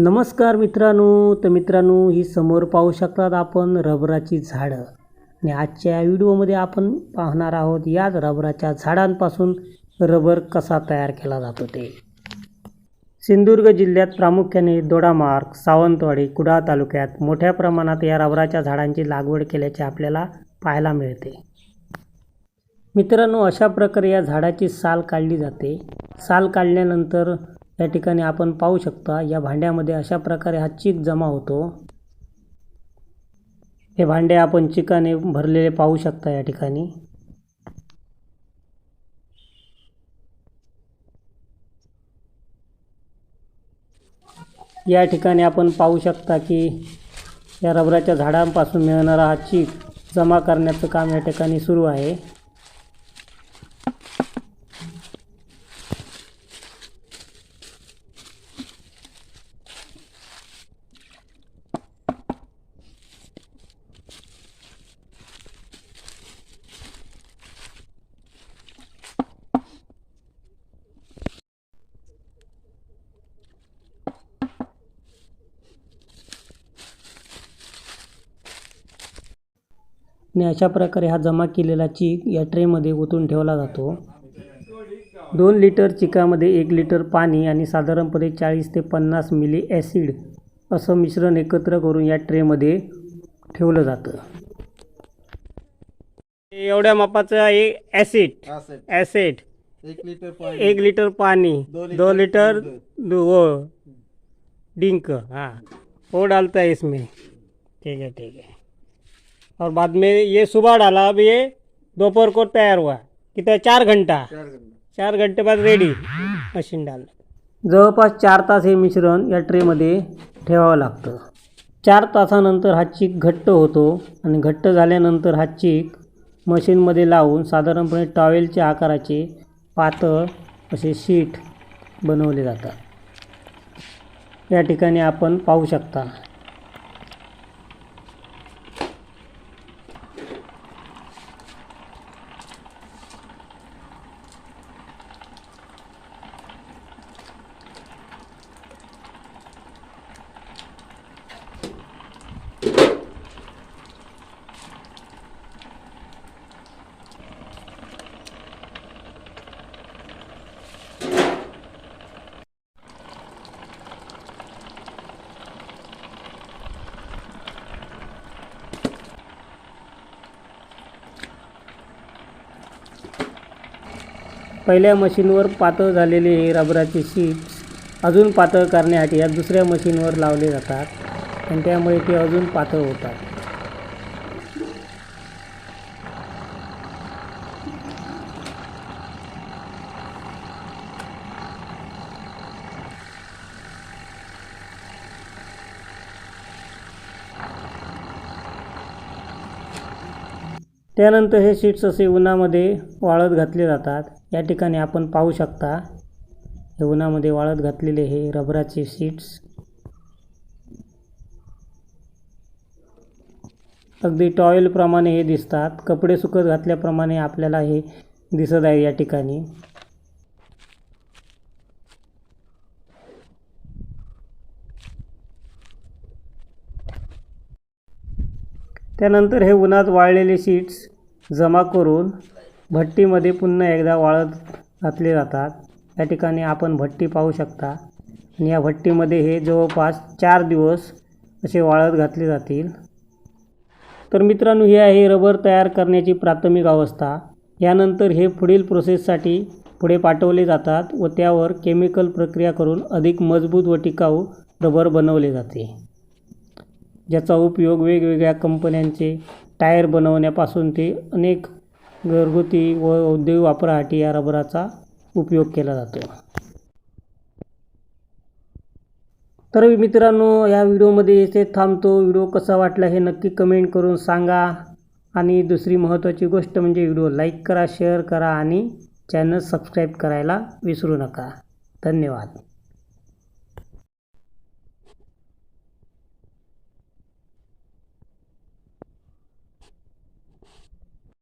नमस्कार मित्रांनो तर मित्रांनो ही समोर पाहू शकतात आपण रबराची झाडं. आणि आजच्या व्हिडिओमध्ये आपण पाहणार आहोत याच रबराच्या झाडांपासून रबर कसा तयार केला जातो ते. सिंधुदुर्ग जिल्ह्यात प्रामुख्याने दोडामार्ग सावंतवाडी कुडाळ तालुक्यात मोठ्या प्रमाणात या रबराच्या झाडांची लागवड केल्याचे आपल्याला पाहायला मिळते. मित्रांनो अशा प्रकारे या झाडाची साल काढली जाते. साल काढल्यानंतर या ठिकाणी आपण पाहू शकता या भांड्यामध्ये अशा प्रकारे हा चीक जमा होतो. हे भांडे आपण चिकाने भरलेले पाहू शकता या ठिकाणी. या ठिकाणी आपण पाहू शकता की या रबराच्या झाडांपासून मिळणारा हा चीक जमा करण्याचं काम या ठिकाणी सुरू आहे. आणि अशा प्रकारे हा जमा केलेला चीक या ट्रेमध्ये ओतून ठेवला जातो. दोन लिटर चिकामध्ये एक लिटर पाणी आणि साधारणपणे चाळीस ते पन्नास मिली ॲसिड असं मिश्रण एकत्र करून या ट्रेमध्ये ठेवलं जातं. एवढ्या मापाचं एक ॲसिड. ॲसिड. एक लिटर पाणी. एक लिटर पानी दो लीटर दो लीटर दूध। दो- वो डिंक. हाँ. वो डालता है इसमें. ठीक है ठीक है. और बाद में ये सुबह डाला अब ये दोपहर को तैयार हुआ कितना चार घंटा? चार घंटे। चार घंटे बाद रेडी मशीन डालणं जवळपास चार तास हे मिश्रण या ट्रेमध्ये ठेवावं लागतं. चार तासानंतर हा चीक घट्ट होतो आणि घट्ट झाल्यानंतर हा चीक मशीनमध्ये लावून साधारणपणे टॉवेलच्या आकाराचे पातळ असे शीट बनवले जातात. या ठिकाणी आपण पाहू शकता. पहिल्या मशीनवर पातळ झालेले हे रबराचे शीट्स अजून पातळ करण्यासाठी या दुसऱ्या मशीनवर लावले जातात आणि त्यामुळे ते अजून पातळ होतात. त्यानंतर हे शीट्स असे उन्हामध्ये वाळत घातले जातात. या ठिकाणी आपण पाहू शकता हे उन्हामध्ये वाळत घातलेले हे रबराचे सीट्स अगदी टॉयलप्रमाणे हे दिसतात. कपडे सुकत घातल्याप्रमाणे आपल्याला हे दिसत आहे या ठिकाणी. त्यानंतर हे उन्हात वाळलेले सीट्स जमा करून भट्टीमध्ये पुन्हा एकदा वाळत घातले जातात. या ठिकाणी आपण भट्टी पाहू शकता. आणि या भट्टीमध्ये हे जवळपास चार दिवस असे वाळत घातले जातील. तर मित्रांनो हे आहे रबर तयार करण्याची प्राथमिक अवस्था. यानंतर हे पुढील प्रोसेससाठी पुढे पाठवले जातात व त्यावर केमिकल प्रक्रिया करून अधिक मजबूत व टिकाऊ रबर बनवले जाते. ज्याचा उपयोग वेगवेगळ्या कंपन्यांचे टायर बनवण्यापासून ते अनेक घरगुती व औद्योगिक वापरासाठी या रबराचा उपयोग केला जातो. तर मित्रांनो या व्हिडिओमध्ये येथे थांबतो. व्हिडिओ कसा वाटला हे नक्की कमेंट करून सांगा. आणि दुसरी महत्त्वाची गोष्ट म्हणजे व्हिडिओ लाईक करा शेअर करा आणि चॅनल सबस्क्राईब करायला विसरू नका. धन्यवाद.